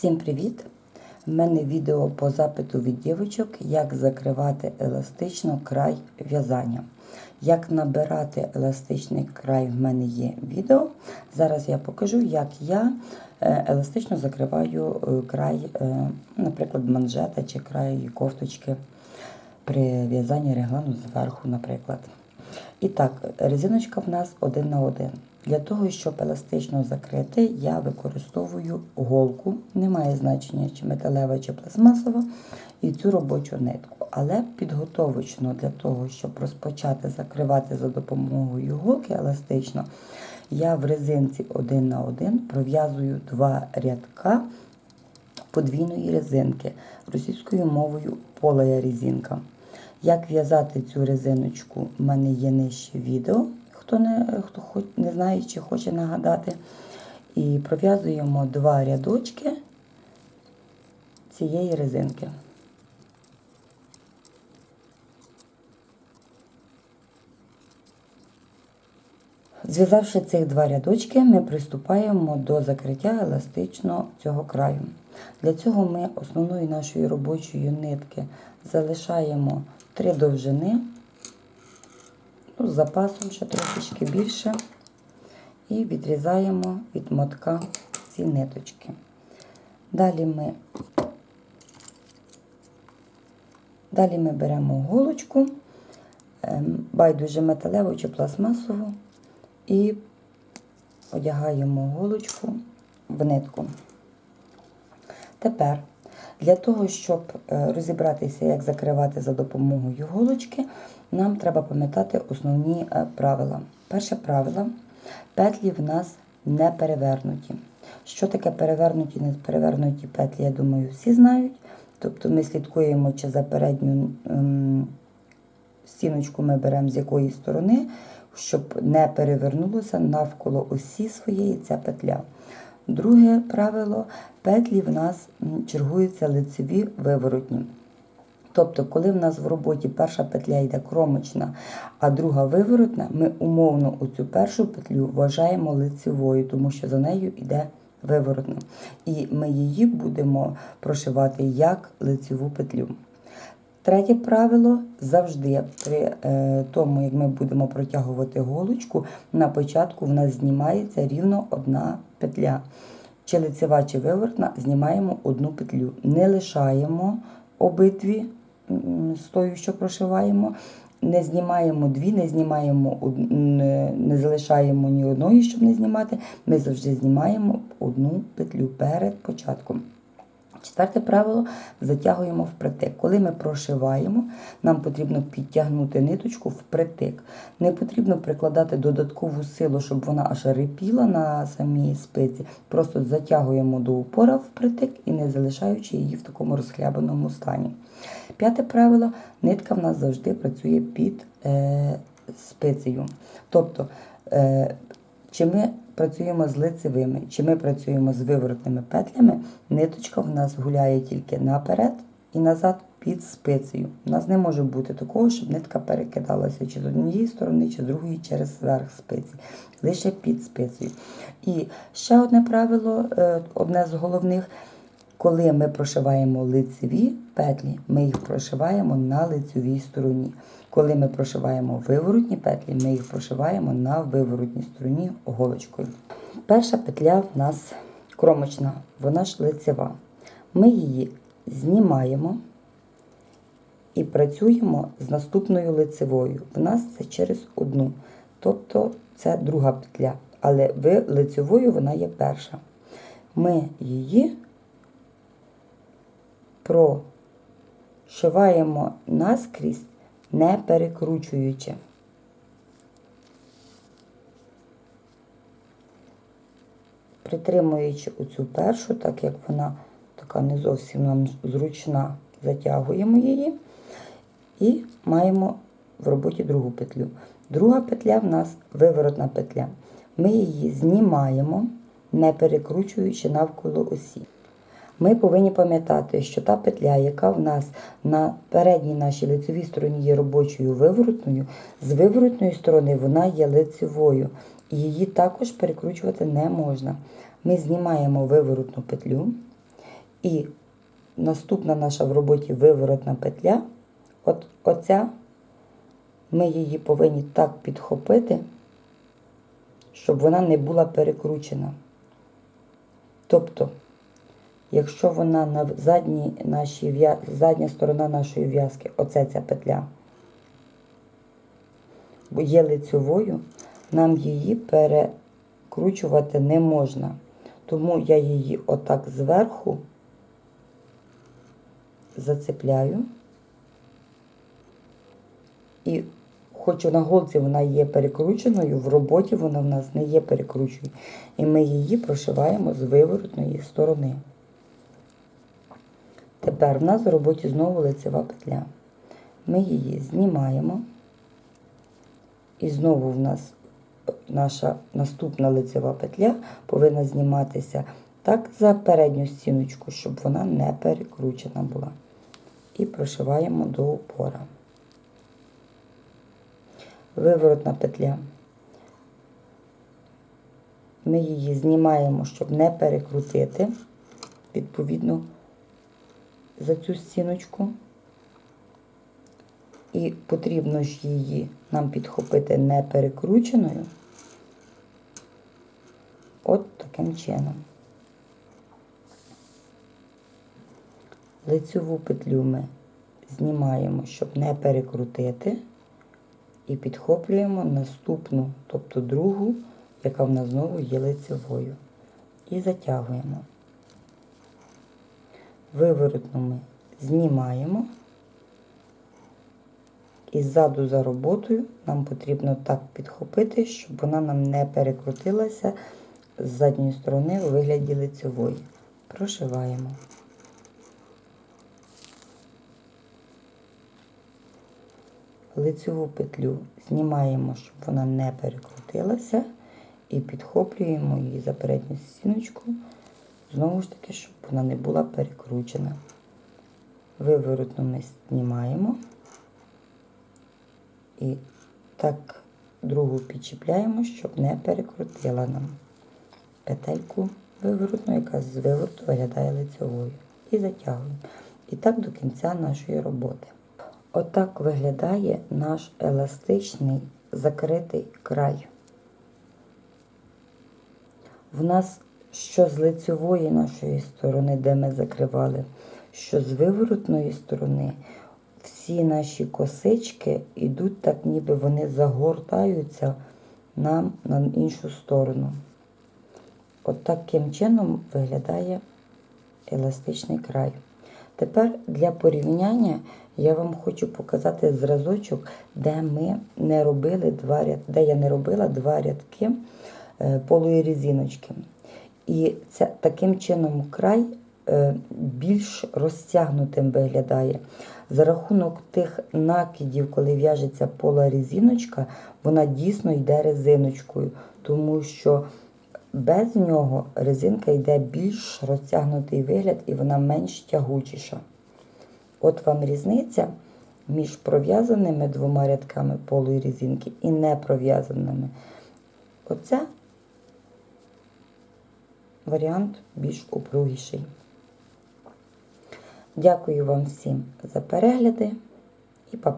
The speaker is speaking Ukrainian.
Всім привіт! У мене відео по запиту від дівчаток, як закривати еластично край в'язання. Як набирати еластичний край, в мене є відео. Зараз я покажу, як я е, еластично закриваю е, край, е, наприклад, манжета чи край кофточки при в'язанні реглану зверху, наприклад. І так, резиночка в нас один на один. Для того, щоб еластично закрити, я використовую голку, немає значення, чи металева, чи пластмасова, і цю робочу нитку. Але підготовочно для того, щоб розпочати закривати за допомогою голки еластично, я в резинці один на один пров'язую два рядка подвійної резинки російською мовою полая резинка. Як в'язати цю резиночку, в мене є нижче відео, хто не хто хоч, не знає чи хоче нагадати. І пров'язуємо два рядочки цієї резинки. Зв'язавши цих два рядочки, ми приступаємо до закриття еластично цього краю. Для цього ми основною нашої робочої нитки залишаємо три довжини, ну, з запасом ще трошечки більше, і відрізаємо від мотка ці ниточки. Далі ми, далі ми беремо голочку, ем, байдуже металеву чи пластмасову, і одягаємо голочку в нитку. Тепер для того, щоб е, розібратися, як закривати за допомогою голочки, нам треба пам'ятати основні е, правила. Перше правило петлі в нас не перевернуті. Що таке перевернуті, не перевернуті петлі, я думаю, всі знають. Тобто ми слідкуємо, чи за передню ем, стіночку ми беремо з якої сторони, щоб не перевернулося навколо осі своєї ця петля. Друге правило петлі в нас чергуються лицеві виворотні. Тобто, коли в нас в роботі перша петля йде кромочна, а друга виворотна, ми умовно оцю першу петлю вважаємо лицевою, тому що за нею йде виворотна. І ми її будемо прошивати як лицеву петлю. Третє правило завжди при е, тому, як ми будемо протягувати голочку, на початку в нас знімається рівно одна петля. Чи лицева, чи вивертна, знімаємо одну петлю. Не лишаємо обидві з тою, що прошиваємо. Не знімаємо дві, не знімаємо не залишаємо ні одної, щоб не знімати. Ми завжди знімаємо одну петлю перед початком. Четверте правило затягуємо впритик. Коли ми прошиваємо, нам потрібно підтягнути ниточку впритик. Не потрібно прикладати додаткову силу, щоб вона аж рипіла на самій спиці. Просто затягуємо до упора впритик і не залишаючи її в такому розхлябаному стані. П'яте правило нитка в нас завжди працює під е, спицею. Тобто, е, чи ми працюємо з лицевими, чи ми працюємо з виворотними петлями, ниточка в нас гуляє тільки наперед і назад під спицею. У нас не може бути такого, щоб нитка перекидалася чи з однієї сторони, чи з другої через верх спиці, лише під спицею. І ще одне правило, е, одне з головних. Коли ми прошиваємо лицеві петлі, ми їх прошиваємо на лицевій стороні. Коли ми прошиваємо виворотні петлі, ми їх прошиваємо на виворотній стороні голочкою. Перша петля в нас кромочна, вона ж лицева. Ми її знімаємо і працюємо з наступною лицевою. В нас це через одну. Тобто це друга петля. Але лицевою вона є перша. Ми її прошиваємо наскрізь, не перекручуючи. Притримуючи оцю першу, так як вона така не зовсім нам зручна, затягуємо її і маємо в роботі другу петлю. Друга петля в нас виворотна петля. Ми її знімаємо, не перекручуючи навколо осі. Ми повинні пам'ятати, що та петля, яка в нас на передній нашій лицевій стороні є робочою виворотною, з виворотної сторони вона є лицевою. І її також перекручувати не можна. Ми знімаємо виворотну петлю І наступна наша в роботі виворотна петля. От оця ми її повинні так підхопити, щоб вона не була перекручена. Тобто, якщо вона на задній нашій задня сторона нашої в'язки, оце ця петля, бо є лицьовою, нам її перекручувати не можна. Тому я її отак зверху зацепляю. І хоч на голці вона є перекрученою, в роботі вона в нас не є перекрученою. І ми її прошиваємо з виворотної сторони. Тепер в нас в роботі знову лицева петля. Ми її знімаємо. І знову в нас наша наступна лицева петля повинна зніматися так за передню стіночку, щоб вона не перекручена була. І прошиваємо до упора. Виворотна петля. Ми її знімаємо, щоб не перекрутити, відповідно, за цю стіночку. І потрібно ж її нам підхопити не перекрученою. От таким чином. Лицьову петлю ми знімаємо, щоб не перекрутити, і підхоплюємо наступну, тобто другу, яка в нас знову є лицевою. І затягуємо. Виворотну ми знімаємо. І ззаду за роботою нам потрібно так підхопити, щоб вона нам не перекрутилася з задньої сторони у вигляді лицевої. Прошиваємо. Лицеву петлю знімаємо, щоб вона не перекрутилася, і підхоплюємо її за передню стіночку, знову ж таки, щоб вона не була перекручена. Виворотну ми знімаємо. І так другу підчіпляємо, щоб не перекрутила нам петельку виворотну, яка з вивороту виглядає лицевою. І затягуємо. І так до кінця нашої роботи. Отак виглядає наш еластичний закритий край. В нас що з лицевої нашої сторони, де ми закривали, що з виворотної сторони, всі наші косички йдуть так, ніби вони загортаються нам на іншу сторону. От таким чином виглядає еластичний край. Тепер для порівняння я вам хочу показати зразочок, де ми не робили два ряд, де я не робила два рядки е, полої резиночки. І це таким чином край е, більш розтягнутим виглядає. За рахунок тих накидів, коли в'яжеться пола резиночка, вона дійсно йде резиночкою, тому що без нього резинка йде більш розтягнутий вигляд і вона менш тягучіша. От вам різниця між пров'язаними двома рядками полої резинки і не пров'язаними. Оце варіант більш упругіший. Дякую вам всім за перегляди і па